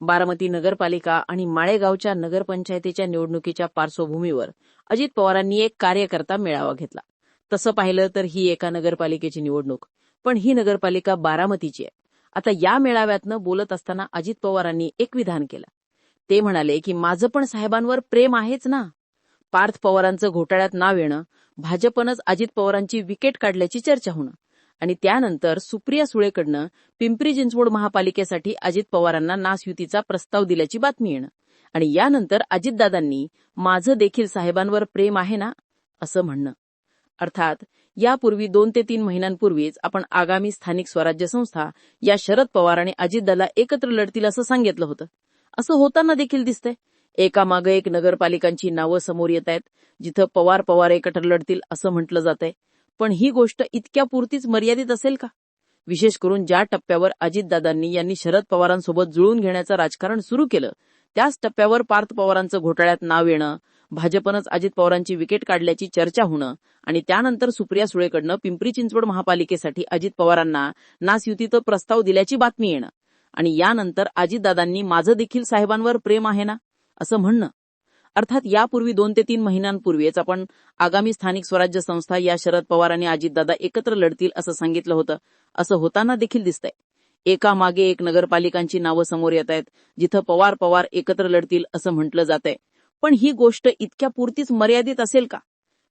बारामती नगरपालिका आणि माळेगावच्या नगरपंचायतीच्या निवडणुकीच्या पार्श्वभूमीवर अजित पवारांनी एक कार्यकर्ता मेळावा घेतला. तसं पाहिलं तर ही एका नगरपालिकेची निवडणूक पण ही नगरपालिका बारामतीची आहे. आता या मेळाव्यातनं बोलत असताना अजित पवारांनी एक विधान केलं. ते म्हणाले की माझं पण साहेबांवर प्रेम आहेच ना. पार्थ पवारांचं घोटाळ्यात नाव येणं भाजपनंच अजित पवारांची विकेट काढल्याची चर्चा होणं आणि त्यानंतर सुप्रिया सुळेकडनं पिंपरी चिंचवड महापालिकेसाठी अजित पवारांना नासयुतीचा प्रस्ताव दिल्याची बातमी येणं. आणि यानंतर अजितदादांनी माझं देखील साहेबांवर प्रेम आहे ना? असं म्हणणं. अर्थात यापूर्वी दोन ते तीन महिन्यांपूर्वीच आपण आगामी स्थानिक स्वराज्य संस्था या शरद पवार आणि अजितदादा एकत्र लढतील असं सांगितलं होतं. असं होताना देखील दिसतंय. एकामागे एक नगरपालिकांची नावं समोर येत आहेत जिथं पवार पवार एकत्र लढतील असं म्हटलं जातंय. पण ही गोष्ट इतक्या पुरतीच मर्यादित असेल का? विशेष करून ज्या टप्प्यावर अजितदादांनी यांनी शरद पवारांसोबत जुळून घेण्याचं राजकारण सुरू केलं त्याच टप्प्यावर पार्थ पवारांचं घोटाळ्यात नाव येणं भाजपनंच अजित पवारांची विकेट काढल्याची चर्चा होणं आणि त्यानंतर सुप्रिया सुळेकडनं पिंपरी चिंचवड महापालिकेसाठी अजित पवारांना नासयुतीचं प्रस्ताव दिल्याची बातमी येणं आणि यानंतर अजितदादांनी माझं देखील साहेबांवर प्रेम आहे ना? असं म्हणणं. अर्थात यापूर्वी दोन ते तीन महिन्यांपूर्वीच आपण आगामी स्थानिक स्वराज्य संस्था या शरद पवार आणि अजितदादा एकत्र लढतील असं सांगितलं होतं. असं होताना देखील दिसतंय. एका मागे एक नगरपालिकांची नावं समोर येत आहेत जिथं पवार पवार एकत्र लढतील असं म्हटलं जात पण ही गोष्ट इतक्या पुरतीच मर्यादित असेल का?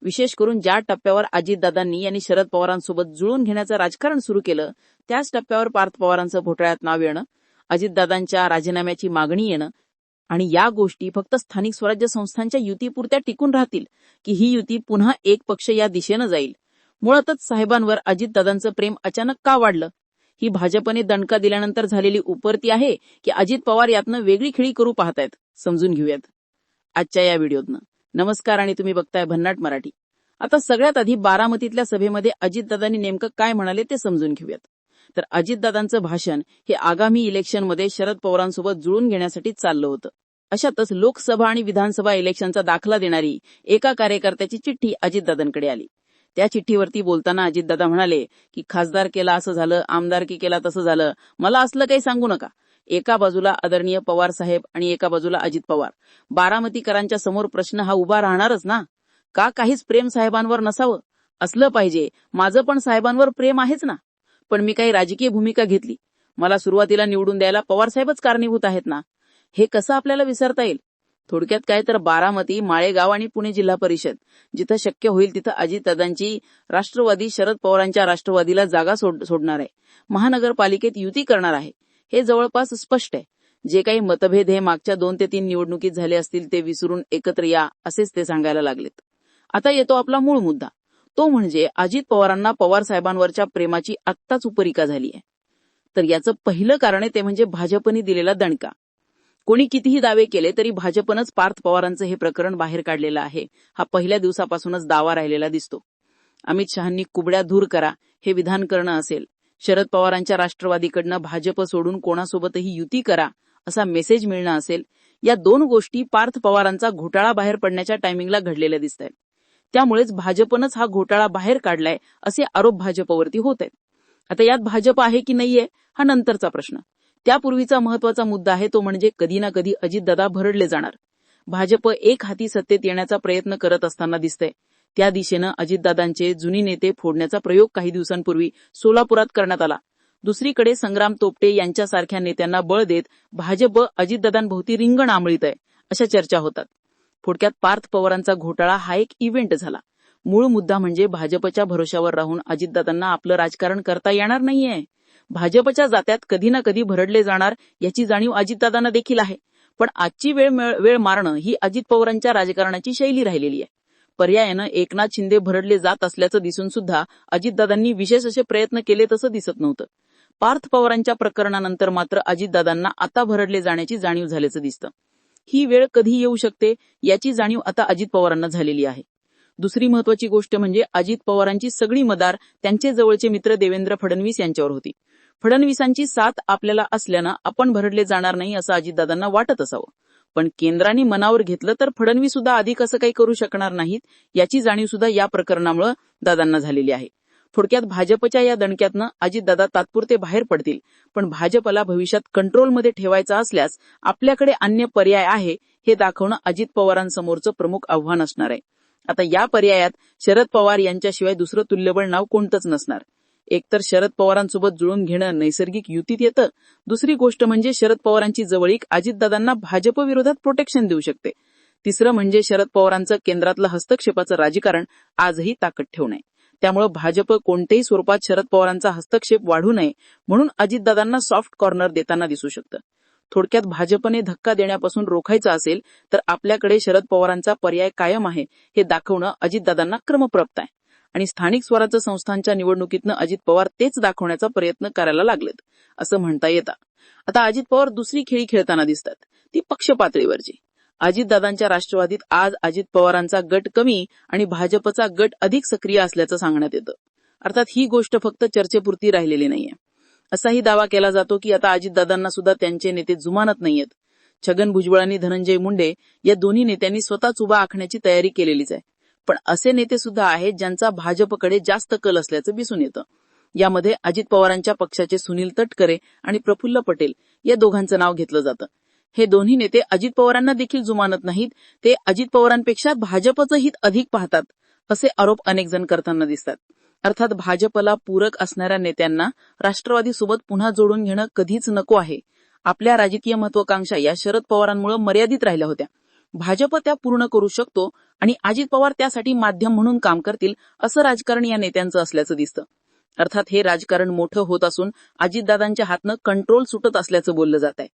विशेष करून ज्या टप्प्यावर अजितदादांनी यांनी शरद पवारांसोबत जुळून घेण्याचं राजकारण सुरू केलं त्याच टप्प्यावर पार्थ पवारांचं घोटाळ्यात नाव येणं अजितदादांच्या राजीनाम्याची मागणी येणं आणि या गोष्टी फक्त स्थानिक स्वराज्य संस्थांच्या युतीपुरत्या टिकून राहतील की ही युती पुन्हा एक पक्ष या दिशेनं जाईल. मुळातच साहेबांवर अजितदादांचं प्रेम अचानक का वाढलं? ही भाजपने दणका दिल्यानंतर झालेली उपरती आहे की अजित पवार यातनं वेगळी खिळी करू पाहतायत? समजून घेऊयात. आजच्या या व्हिडिओतनं. नमस्कार आणि तुम्ही बघताय भन्नाट मराठी. आता सगळ्यात आधी बारामतीतल्या सभेमध्ये अजितदादांनी नेमकं काय म्हणाले ते समजून घेऊयात. तर अजितदादांचं भाषण हे आगामी इलेक्शनमध्ये शरद पवारांसोबत जुळून घेण्यासाठी चाललं होतं. अशातच लोकसभा आणि विधानसभा इलेक्शनचा दाखला देणारी एका कार्यकर्त्याची चिठ्ठी अजितदादांकडे आली. त्या चिठ्ठीवरती बोलताना अजितदादा म्हणाले की खासदार केला असं झालं आमदारकी केला तसं झालं मला असलं काही सांगू नका. एका बाजूला आदरणीय पवार साहेब आणि एका बाजूला अजित पवार. बारामतीकरांच्या समोर प्रश्न हा उभा राहणारच ना? का काहीच प्रेम साहेबांवर नसावं? असलं पाहिजे. माझं पण साहेबांवर प्रेम आहेच ना? पण मी काही राजकीय भूमिका घेतली. मला सुरुवातीला निवडून द्यायला पवार साहेबच कारणीभूत आहेत ना? हे कसं आपल्याला विसरता येईल? थोडक्यात काय तर बारामती माळेगाव आणि पुणे जिल्हा परिषद. जिथं शक्य होईल तिथं अजितदादांची राष्ट्रवादी शरद पवारांच्या राष्ट्रवादीला जागा सोड सोडणार आहे. महानगरपालिकेत युती करणार आहे. हे जवळपास स्पष्ट आहे. जे काही मतभेद हे मागच्या दोन ते तीन निवडणुकीत झाले असतील ते विसरून एकत्र या असेच ते सांगायला लागलेत. आता येतो आपला मूळ मुद्दा. तो म्हणजे अजित पवारांना पवार साहेबांवरच्या प्रेमाची आत्ताच उपरिका झाली आहे. तर याचं पहिलं कारण आहे ते म्हणजे भाजपने दिलेला दणका. कोणी कितीही दावे केले तरी भाजपनंच पार्थ पवारांचं हे प्रकरण बाहेर काढलेलं आहे. हा पहिल्या दिवसापासूनच दावा राहिलेला दिसतो. अमित शहांनी कुबड्या दूर करा हे विधान करणं असेल. शरद पवारांच्या राष्ट्रवादीकडनं भाजप सोडून कोणासोबतही युती करा असा मेसेज मिळणं असेल. या दोन गोष्टी पार्थ पवारांचा घोटाळा बाहेर पडण्याच्या टायमिंगला घडलेल्या दिसत आहेत त्यामुळेच भाजपनंच हा घोटाळा बाहेर काढलाय असे आरोप भाजपवरती होत आहेत. आता यात भाजप आहे की नाहीये हा नंतरचा प्रश्न. त्यापूर्वीचा महत्त्वाचा मुद्दा आहे तो म्हणजे कधी ना कधी अजितदादा भरडले जाणार. भाजप एक हाती सत्तेत येण्याचा प्रयत्न करत असताना दिसतंय. त्या दिशेनं अजितदादांचे जुनी नेते फोडण्याचा प्रयोग काही दिवसांपूर्वी सोलापुरात करण्यात आला. दुसरीकडे संग्राम तोपटे यांच्यासारख्या नेत्यांना बळ देत भाजप अजितदादांभोवती रिंगण आमळीत आहे अशा चर्चा होतात. थोडक्यात पार्थ पवारांचा घोटाळा हा एक इव्हेंट झाला. मूळ मुद्दा म्हणजे भाजपच्या भरोशावर राहून अजितदादांना आपलं राजकारण करता येणार नाहीये. भाजपच्या जात्यात कधी ना कधी भरडले जाणार याची जाणीव अजितदादांना देखील आहे. पण आजची वेळ वेळ मारणं ही अजित पवारांच्या राजकारणाची शैली राहिलेली आहे. पर्यायानं एकनाथ शिंदे भरडले जात असल्याचं दिसून सुद्धा अजितदादांनी विशेष असे प्रयत्न केले तसं दिसत नव्हतं. पार्थ पवारांच्या प्रकरणानंतर मात्र अजितदादांना आता भरडले जाण्याची जाणीव झाल्याचं दिसतं. ही वेळ कधी येऊ शकते याची जाणीव आता अजित पवारांना झालेली आहे. दुसरी महत्वाची गोष्ट म्हणजे अजित पवारांची सगळी मदार त्यांचे जवळचे मित्र देवेंद्र फडणवीस यांच्यावर होती. फडणवीसांची साथ आपल्याला असल्यानं आपण भरडले जाणार नाही असं अजितदादांना वाटत असावं. पण केंद्राने मनावर घेतलं तर फडणवीस सुद्धा अधिक असं काही करू शकणार नाहीत याची जाणीव सुद्धा या प्रकरणामुळे दादांना झालेली आहे. थोडक्यात भाजपच्या या दणक्यातनं अजितदादा तात्पुरते बाहेर पडतील पण भाजपला भविष्यात कंट्रोलमध्ये ठेवायचा असल्यास आपल्याकडे अन्य पर्याय आहे हे दाखवणं अजित पवारांसमोरचं प्रमुख आव्हान असणार आहे. आता या पर्यायात शरद पवार यांच्याशिवाय दुसरं तुल्यबळ नाव कोणतंच नसणार. एकतर शरद पवारांसोबत जुळून घेणं नैसर्गिक युतीत येतं. दुसरी गोष्ट म्हणजे शरद पवारांची जवळीक अजितदादांना भाजप विरोधात प्रोटेक्शन देऊ शकते. तिसरं म्हणजे शरद पवारांचं केंद्रातलं हस्तक्षेपाचं राजकारण आजही ताकद ठेवणे त्यामुळे भाजप कोणत्याही स्वरूपात शरद पवारांचा हस्तक्षेप वाढू नये म्हणून अजितदादांना सॉफ्ट कॉर्नर देताना दिसू शकतं. थोडक्यात भाजपने धक्का देण्यापासून रोखायचं असेल तर आपल्याकडे शरद पवारांचा पर्याय कायम आहे हे दाखवणं अजितदादांना क्रमप्राप्त आहे. आणि स्थानिक स्वराज्य संस्थांच्या निवडणुकीतनं अजित पवार तेच दाखवण्याचा प्रयत्न करायला लागलेत असं म्हणता येतं. आता अजित पवार दुसरी खेळी खेळताना दिसतात ती पक्ष पातळीवरची अजितदादांच्या राष्ट्रवादीत आज अजित पवारांचा गट कमी आणि भाजपचा गट अधिक सक्रिय असल्याचं सांगण्यात येतं. अर्थात ही गोष्ट फक्त चर्चेपुरती राहिलेली नाहीये. असाही दावा केला जातो की आता अजितदादांना सुद्धा त्यांचे नेते जुमानत नाहीयेत. छगन भुजबळ आणि धनंजय मुंडे या दोन्ही नेत्यांनी स्वतःच उभा आखण्याची तयारी केलेलीच आहे. पण असे नेते सुद्धा आहेत ज्यांचा भाजपकडे जास्त कल असल्याचं दिसून येतं. यामध्ये अजित पवारांच्या पक्षाचे सुनील तटकरे आणि प्रफुल्ल पटेल या दोघांचं नाव घेतलं जातं. हे दोन्ही नेते अजित पवारांना देखील जुमानत नाहीत. ते अजित पवारांपेक्षा भाजपचं हित अधिक पाहतात असे आरोप अनेक जण करताना दिसतात. अर्थात भाजपला पूरक असणाऱ्या नेत्यांना राष्ट्रवादीसोबत पुन्हा जोडून घेणं कधीच नको आहे. आपल्या राजकीय महत्वाकांक्षा या शरद पवारांमुळे मर्यादित राहिल्या होत्या. भाजप त्या पूर्ण करू शकतो आणि अजित पवार त्यासाठी माध्यम म्हणून काम करतील असं राजकारण या नेत्यांचं असल्याचं दिसतं. अर्थात हे राजकारण मोठं होत असून अजितदादांच्या हातनं कंट्रोल सुटत असल्याचं बोललं जात आहे.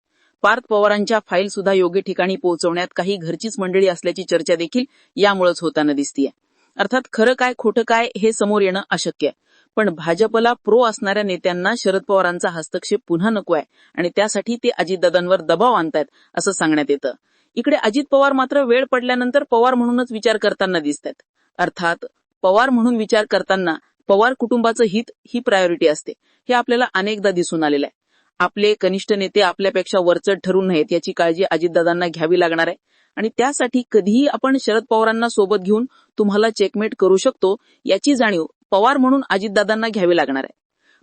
पार्थ पवारांच्या फाईल सुद्धा योग्य ठिकाणी पोहोचवण्यात काही घरचीच मंडळी असल्याची चर्चा देखील यामुळेच होताना दिसतीये. अर्थात खरं काय खोटं काय हे समोर येणं अशक्य आहे. पण भाजपला प्रो असणाऱ्या नेत्यांना शरद पवारांचा हस्तक्षेप पुन्हा नको आहे आणि त्यासाठी ते अजितदादांवर दबाव आणतायत असं सांगण्यात येतं. इकडे अजित पवार मात्र वेळ पडल्यानंतर पवार म्हणूनच विचार करताना दिसतात. अर्थात पवार म्हणून विचार करताना पवार कुटुंबाचं हित ही प्रायोरिटी असते. हे आपल्याला अनेकदा दिसून आलेलं आहे. आपले कनिष्ठ नेते आपल्यापेक्षा वरचढ ठरू नयेत याची काळजी अजितदादांना घ्यावी लागणार आहे. आणि त्यासाठी कधीही आपण शरद पवारांना सोबत घेऊन तुम्हाला चेकमेट करू शकतो याची जाणीव पवार म्हणून अजितदादांना घ्यावी लागणार आहे.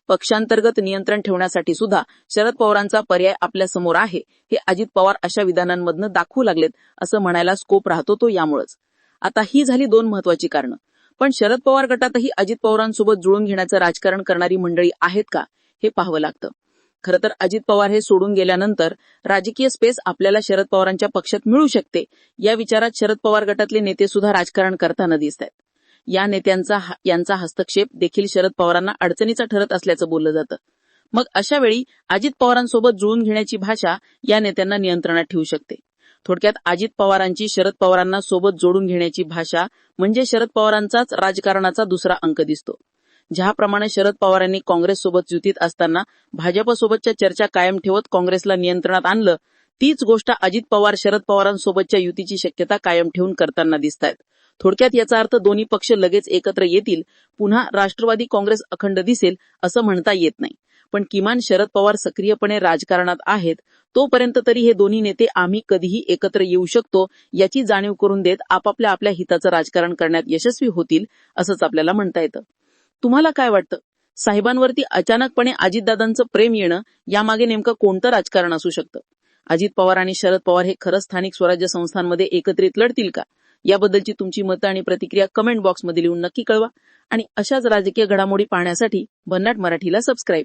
पक्षांतर्गत नियंत्रण ठेवण्यासाठी सुद्धा शरद पवारांचा पर्याय आपल्यासमोर आहे. हे अजित पवार अशा विधानांमधनं दाखवू लागलेत असं म्हणायला स्कोप राहतो तो यामुळेच. आता ही झाली दोन महत्वाची कारणं. पण शरद पवार गटातही अजित पवारांसोबत जुळून घेण्याचं राजकारण करणारी मंडळी आहेत का हे पाहावं लागतं. खरं तर अजित पवार हे सोडून गेल्यानंतर राजकीय स्पेस आपल्याला शरद पवारांच्या पक्षात मिळू शकते या विचारात शरद पवार गटातले नेते सुद्धा राजकारण करताना दिसत आहेत या नेत्यांचा यांचा हस्तक्षेप देखील शरद पवारांना अडचणीचा ठरत असल्याचं बोललं जातं. मग अशा वेळी अजित पवारांसोबत जुळून घेण्याची भाषा या नेत्यांना नियंत्रणात ठेवू शकते. थोडक्यात अजित पवारांची शरद पवारांना सोबत जोडून घेण्याची भाषा म्हणजे शरद पवारांचाच राजकारणाचा दुसरा अंक दिसतो. ज्याप्रमाणे शरद पवारांनी काँग्रेससोबत युतीत असताना भाजपसोबतच्या चर्चा कायम ठेवत काँग्रेसला नियंत्रणात आणलं तीच गोष्ट अजित पवार शरद पवारांसोबतच्या युतीची शक्यता कायम ठेवून करताना दिसत आहेत थोडक्यात याचा अर्थ दोन्ही पक्ष लगेच एकत्र येतील पुन्हा राष्ट्रवादी काँग्रेस अखंड दिसेल असं म्हणता येत नाही. पण किमान शरद पवार सक्रियपणे राजकारणात आहेत तोपर्यंत तरी हे दोन्ही नेते आम्ही कधीही एकत्र येऊ शकतो याची जाणीव करून देत आपापल्या आपल्या हिताचं राजकारण करण्यात यशस्वी होतील असंच आपल्याला म्हणता येतं. तुम्हाला काय वाटतं? साहेबांवरती अचानकपणे अजितदादांचं प्रेम येणं यामागे नेमकं कोणतं राजकारण असू शकतं? अजित पवार आणि शरद पवार हे खरंच स्थानिक स्वराज्य संस्थांमध्ये एकत्रित लढतील का? याबद्दलची तुमची मतं आणि प्रतिक्रिया कमेंट बॉक्समध्ये लिहून नक्की कळवा. आणि अशाच राजकीय घडामोडी पाहण्यासाठी भन्नाट मराठीला सबस्क्राईब